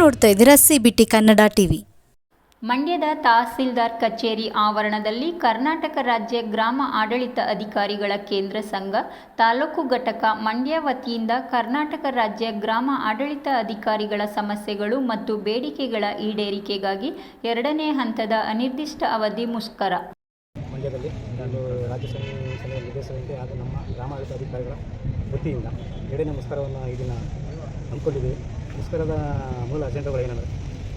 ನೋಡ್ತಾ ಇದ್ದೀರಾ C B T Kannada TV ಮಂಡ್ಯದ ತಹಸೀಲ್ದಾರ್ ಕಚೇರಿ ಆವರಣದಲ್ಲಿ ಕರ್ನಾಟಕ ರಾಜ್ಯ ಗ್ರಾಮ ಆಡಳಿತ ಅಧಿಕಾರಿಗಳ ಕೇಂದ್ರ ಸಂಘ ತಾಲೂಕು ಘಟಕ ಮಂಡ್ಯ ವತಿಯಿಂದ ಕರ್ನಾಟಕ ರಾಜ್ಯ ಗ್ರಾಮ ಆಡಳಿತ ಅಧಿಕಾರಿಗಳ ಸಮಸ್ಯೆಗಳು ಮತ್ತು ಬೇಡಿಕೆಗಳ ಈಡೇರಿಕೆಗಾಗಿ ಎರಡನೇ ಹಂತದ ಅನಿರ್ದಿಷ್ಟ ಅವಧಿ ಮುಷ್ಕರ. ಮಂಡ್ಯದಲ್ಲಿ ನಾನು ರಾಜ್ಯ ನಿರ್ದೇಶಕರಿಗೆ ಹಾಗೂ ನಮ್ಮ ಗ್ರಾಮಾಡಳಿತ ಅಧಿಕಾರಿಗಳ ವತಿಯಿಂದ ಎರಡನೇ ಮುಷ್ಕರವನ್ನು ಈ ದಿನ ಹಮ್ಮಿಕೊಂಡಿದ್ದೀವಿ. ಮುಷ್ಕರದ ಮೂಲ ಅಜೆಂಡಾಗಳು ಏನಂದರೆ,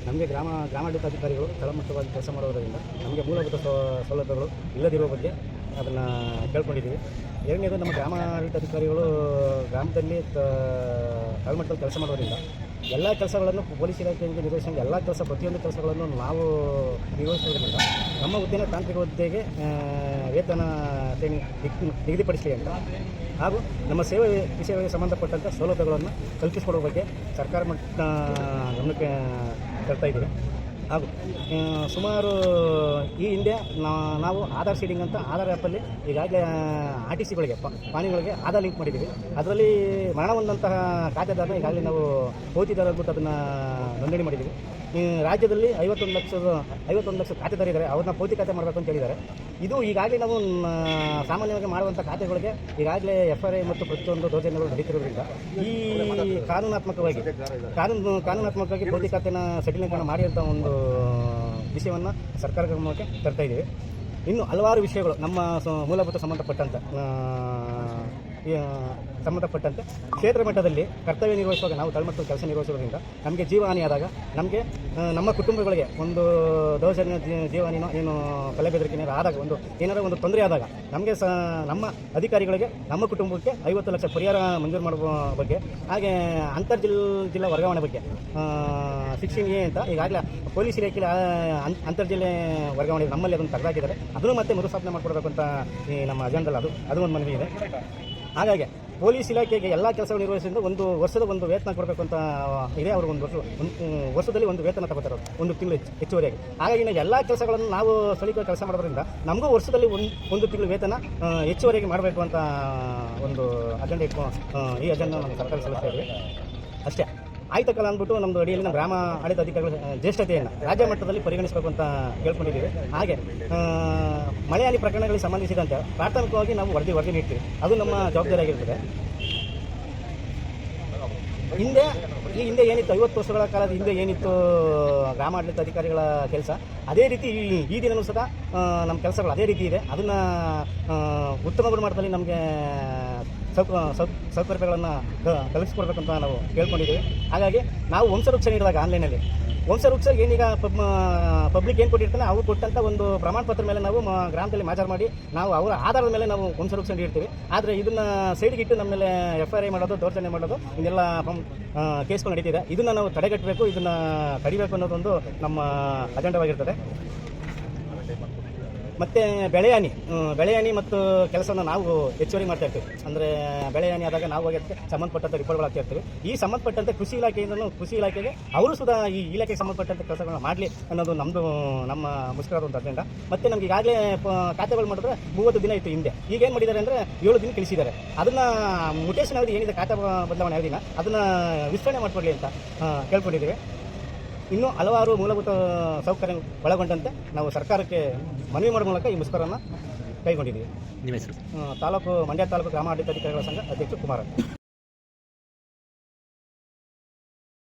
ನಮಗೆ ಗ್ರಾಮ ಗ್ರಾಮಾಡಳಿತ ಅಧಿಕಾರಿಗಳು ತಳಮಟ್ಟವಾಗಿ ಕೆಲಸ ಮಾಡೋದರಿಂದ ನಮಗೆ ಮೂಲಭೂತ ಸೌಲಭ್ಯಗಳು ಇಲ್ಲದಿರುವ ಬಗ್ಗೆ ಅದನ್ನು ಕೇಳ್ಕೊಂಡಿದ್ದೀವಿ. ಎರಡನೇದು ನಮ್ಮ ಗ್ರಾಮಾಡಳಿತ ಅಧಿಕಾರಿಗಳು ಗ್ರಾಮದಲ್ಲಿ ತ- ತಳಮಟ್ಟದಲ್ಲಿ ಕೆಲಸ ಮಾಡೋದ್ರಿಂದ ಎಲ್ಲ ಕೆಲಸಗಳನ್ನು ಪೊಲೀಸ್ ಇಲಾಖೆಯಿಂದ ನಿರ್ವಹಿಸಿದ ಎಲ್ಲ ಕೆಲಸ, ಪ್ರತಿಯೊಂದು ಕೆಲಸಗಳನ್ನು ನಾವು ನಿರ್ವಹಿಸೋದ್ರಿಂದ ನಮ್ಮ ಹುದ್ದೆನ ತಾಂತ್ರಿಕ ಹುದ್ದೆಗೆ ವೇತನ ನಿಗದಿಪಡಿಸಲಿ ಅಂತ. ಹಾಗೂ ನಮ್ಮ ಸೇವೆ ವಿಷಯಗಳಿಗೆ ಸಂಬಂಧಪಟ್ಟಂಥ ಸೌಲಭ್ಯಗಳನ್ನು ಕಲ್ಪಿಸಿಕೊಡುವ ಬಗ್ಗೆ ಸರ್ಕಾರ ಮಟ್ಟ ಗಮನಕ್ಕೆ ತರ್ತಾ ಇದ್ದೀವಿ. ಹಾಗೂ ಸುಮಾರು ಈ ಹಿಂದೆ ನಾವು ಆಧಾರ್ ಸೀಡಿಂಗ್ ಅಂತ ಆಧಾರ್ ಆ್ಯಪಲ್ಲಿ ಈಗಾಗಲೇ ಆರ್ ಟಿ ಸಿಗಳಿಗೆ ಪಾಣಿಗಳಿಗೆ ಆಧಾರ್ ಲಿಂಕ್ ಮಾಡಿದ್ದೀವಿ. ಅದರಲ್ಲಿ ಮರಣ ಹೊಂದಂತಹ ಖಾತೆದಾರನ ಈಗಾಗಲೇ ನಾವು ಹೋತಿದಾರ ಅಂದ್ಬಿಟ್ಟು ಅದನ್ನು ನೋಂದಣಿ ಮಾಡಿದ್ದೀವಿ. ರಾಜ್ಯದಲ್ಲಿ ಐವತ್ತೊಂದು ಲಕ್ಷದ ಐವತ್ತೊಂದು ಲಕ್ಷ ಖಾತೆದಾರ ಇದ್ದಾರೆ ಅವ್ರನ್ನ ಪೋತಿ ಖಾತೆ ಮಾಡಬೇಕು ಅಂತ ಹೇಳಿದ್ದಾರೆ. ಇದು ಈಗಾಗಲೇ ನಾವು ಸಾಮಾನ್ಯವಾಗಿ ಮಾಡುವಂಥ ಖಾತೆಗಳಿಗೆ ಈಗಾಗಲೇ ಎಫ್ ಆರ್ ಐ ಮತ್ತು ಪ್ರತಿಯೊಂದು ದೌರ್ಜನ್ಯಗಳು ನಡೀತಿರೋದ್ರಿಂದ ಈ ಕಾನೂನಾತ್ಮಕವಾಗಿ, ಕಾನೂನು, ಕಾನೂನಾತ್ಮಕವಾಗಿ ಪೋತಿ ಖಾತೆನ ಸೆಟಲ್ಮೆಂಟ್ ಮಾಡಿ ಅಂತ ಒಂದು ವಿಷಯವನ್ನು ಸರ್ಕಾರ ಗಮನಕ್ಕೆ ತರ್ತಾ ಇದ್ದೀವಿ. ಇನ್ನು ಹಲವಾರು ವಿಷಯಗಳು ನಮ್ಮ ಮೂಲಭೂತ ಆ, ಸಂಬಂಧಪಟ್ಟಂತೆ ಕ್ಷೇತ್ರ ಮಟ್ಟದಲ್ಲಿ ಕರ್ತವ್ಯ ನಿರ್ವಹಿಸುವಾಗ ನಾವು ತಳಮಟ್ಟದ ಕೆಲಸ ನಿರ್ವಹಿಸುವುದರಿಂದ ನಮಗೆ ಜೀವಹಾನಿಯಾದಾಗ ನಮಗೆ ನಮ್ಮ ಕುಟುಂಬಗಳಿಗೆ ಒಂದು ದೌರ್ಜನ್ಯ ಜೀ- ಜೀವಹಾನಿನೋ ಏನು ಕೊಲೆ ಆದಾಗ ಒಂದು, ಏನಾದರೂ ಒಂದು ತೊಂದರೆ ಆದಾಗ ನಮಗೆ ಸ, ನಮ್ಮ ಅಧಿಕಾರಿಗಳಿಗೆ, ನಮ್ಮ ಕುಟುಂಬಕ್ಕೆ ಐವತ್ತು ಲಕ್ಷ ಪರಿಹಾರ ಮಂಜೂರು ಮಾಡುವ ಬಗ್ಗೆ, ಹಾಗೆ ಅಂತರ್ ಜಿಲ್ ಜಿಲ್ಲಾ ವರ್ಗಾವಣೆ ಬಗ್ಗೆ ಶಿಕ್ಷಣ ಎ ಅಂತ ಈಗಾಗಲೇ ಪೊಲೀಸ್ ಅಂ- ಅಂತರ್ ಜಿಲ್ಲೆ ವರ್ಗಾವಣೆ ನಮ್ಮಲ್ಲಿ ಅದನ್ನು ತೆಗೆದಾಕಿದ್ದಾರೆ. ಅದನ್ನು ಮತ್ತೆ ಮರುಸ್ಥಾಪನೆ ಮಾಡಿಕೊಡ್ಬೇಕು ಅಂತ ಈ ನಮ್ಮ ಅಜೆಂಡಲ್ಲಿ ಅದು ಅದು ಒಂದು ಮನವಿ ಇದೆ. ಹಾಗಾಗಿ ಪೊಲೀಸ್ ಇಲಾಖೆಗೆ ಎಲ್ಲ ಕೆಲಸ ನಿರ್ವಹಿಸಿದ ಒಂದು ವರ್ಷದ ಒಂದು ವೇತನ ಕೊಡಬೇಕು ಅಂತ ಇದೆ ಅವರು ಒಂದು ವರ್ಷ ವರ್ಷದಲ್ಲಿ ಒಂದು ವೇತನ ತಗೋತಾರೆ ಒಂದು ತಿಂಗಳು ಹೆಚ್ಚು, ಹೆಚ್ಚುವರಿಯಾಗಿ. ಹಾಗಾಗಿ ನಾವು ಎಲ್ಲ ಕೆಲಸಗಳನ್ನು ನಾವು ಸ್ಥಳೀಯ ಕೆಲಸ ಮಾಡೋದ್ರಿಂದ ನಮಗೂ ವರ್ಷದಲ್ಲಿ ಒಂದು ಒಂದು ತಿಂಗಳು ವೇತನ ಹೆಚ್ಚುವರಿಯಾಗಿ ಮಾಡಬೇಕು ಅಂತ ಒಂದು ಅಜೆಂಡ ಇಟ್ಕೊ ಈ ಅಜೆಂಡ ನಮ್ಮ ಸರ್ಕಾರ ಸಲ್ಲಿಸ್ತಾ ಇದ್ದೀವಿ ಅಷ್ಟೇ. ಆಯ್ತಕ್ಕಲ್ಲ ಅಂದ್ಬಿಟ್ಟು ನಮ್ದು ಅಡಿಯಲ್ಲಿ ಗ್ರಾಮ ಆಡಳಿತ ಅಧಿಕಾರಿಗಳ ಜ್ಯೇಷ್ಠತೆಯನ್ನು ರಾಜ್ಯ ಮಟ್ಟದಲ್ಲಿ ಪರಿಗಣಿಸಬೇಕು ಅಂತ ಕೇಳ್ಕೊಂಡಿದ್ದೀವಿ ಹಾಗೆ ಆ, ಪ್ರಕರಣಗಳಿಗೆ ಸಂಬಂಧಿಸಿದಂತೆ ಪ್ರಾಥಮಿಕವಾಗಿ ನಾವು ವರದಿ ವರದಿ ನೀಡ್ತೀವಿ. ಅದು ನಮ್ಮ ಜವಾಬ್ದಾರಿಯಾಗಿರ್ತದೆ ಹಿಂದೆ ಈ ಹಿಂದೆ ಏನಿತ್ತು ಐವತ್ತು ವರ್ಷಗಳ ಕಾಲದ ಹಿಂದೆ ಏನಿತ್ತು ಗ್ರಾಮಾಡಳಿತ ಅಧಿಕಾರಿಗಳ ಕೆಲಸ ಅದೇ ರೀತಿ ಈ- ದಿನ ಸಹ ನಮ್ಮ ಕೆಲಸಗಳು ಅದೇ ರೀತಿ ಇದೆ. ಅದನ್ನು ಉತ್ತಮ ಗುಣಮಟ್ಟದಲ್ಲಿ ನಮಗೆ ಸೌ- ಸೌಕರ್ಯಗಳನ್ನು ಕಲಿಸಿಕೊಡ್ಬೇಕಂತ ಕಲಿಸ್ಕೊಡ್ಬೇಕು ನಾವು ಕೇಳ್ಕೊಂಡಿದ್ದೀವಿ. ಹಾಗಾಗಿ ನಾವು ವಂಶವೃಕ್ಷ ನೀಡಿದಾಗ ಆನ್ಲೈನಲ್ಲಿ. ವಂಶವೃಕ್ಷ ಏನೀಗ ಪಬ್ ಪಬ್ಲಿಕ್ ಏನು ಕೊಟ್ಟಿರ್ತಾನೆ ಅವ್ರು ಕೊಟ್ಟಂಥ ಒಂದು ಪ್ರಮಾಣ ಪತ್ರ ಮೇಲೆ ನಾವು ಗ್ರಾಮದಲ್ಲಿ ಮಾಜಾರ್ ಮಾಡಿ ನಾವು ಅವರ ಆಧಾರದ ಮೇಲೆ ನಾವು ವಂಶವೃಕ್ಷ ನೀಡ್ತೀವಿ ಆದರೆ ಇದನ್ನು ಸೈಡ್ಗೆ ಇಟ್ಟು ನಮ್ಮ ಮೇಲೆ ಎಫ್ ಐ ಮಾಡೋದು, ದೌರ್ಜನ್ಯ ಮಾಡೋದು ಇದೆಲ್ಲ ಕೇಸ್ಗಳು ನಡೀತಿದೆ. ಇದನ್ನು ನಾವು ತಡೆಗಟ್ಟಬೇಕು, ಇದನ್ನು ತಡಿಬೇಕು ಅನ್ನೋದೊಂದು ನಮ್ಮ ಅಜೆಂಡವಾಗಿರ್ತದೆ. ಮತ್ತು ಬೆಳೆ ಹಾನಿ ಮತ್ತು ಕೆಲಸವನ್ನು ನಾವು ಹೆಚ್ಚುವರಿ ಮಾಡ್ತಾ ಇರ್ತೀವಿ. ಅಂದರೆ ಬೆಳೆಹಾನಿ ಆದಾಗ ನಾವು ಹೋಗಿ ಸಂಬಂಧಪಟ್ಟಂಥ ರಿಪೋರ್ಟ್ಗಳು ಹಾಕ್ತಾ ಇರ್ತೀವಿ. ಈ ಸಂಬಂಧಪಟ್ಟಂತೆ ಕೃಷಿ ಇಲಾಖೆಯಿಂದಲೂ ಕೃಷಿ ಇಲಾಖೆಗೆ ಅವರು ಸುಧಾ ಈ ಇಲಾಖೆಗೆ ಸಂಬಂಧಪಟ್ಟಂಥ ಕೆಲಸಗಳನ್ನ ಮಾಡಲಿ ಅನ್ನೋದು ನಮ್ಮದು ನಮ್ಮ ಮುಷ್ಕರದ ಒಂದು ಅಜೆಂಡ ಮತ್ತು ನಮ್ಗೆ ಈಗಾಗಲೇ ಖಾತೆಗಳು ಮಾಡಿದ್ರೆ ಮೂವತ್ತು ದಿನ ಇತ್ತು ಹಿಂದೆ. ಈಗ ಏನು ಮಾಡಿದ್ದಾರೆ ಅಂದರೆ ಏಳು ದಿನ ಕಳಿಸಿದ್ದಾರೆ. ಅದನ್ನು ಮುಟೇಶನ್ ಅವಧಿ ಏನಿದೆ ಖಾತೆ ಬದಲಾವಣೆ ಅವಧಿನ, ಅದನ್ನು ವಿಸ್ತರಣೆ ಮಾಡಿಕೊಡ್ಲಿ ಅಂತ ಕೇಳ್ಕೊಂಡಿದ್ದೀವಿ. ಇನ್ನೂ ಹಲವಾರು ಮೂಲಭೂತ ಸೌಕರ್ಯ ಒಳಗೊಂಡಂತೆ ನಾವು ಸರ್ಕಾರಕ್ಕೆ ಮನವಿ ಮಾಡುವ ಮೂಲಕ ಈ ಮುಷ್ಕರನ್ನು ಕೈಗೊಂಡಿದ್ದೀವಿ. ನಿಮ್ಮ ಹೆಸರು? ತಾಲೂಕು ಮಂಡ್ಯ ತಾಲೂಕು ಗ್ರಾಮಾಡಳಿತ ಅಧಿಕಾರಿಗಳ ಸಂಘ ಅಧ್ಯಕ್ಷ ಕುಮಾರ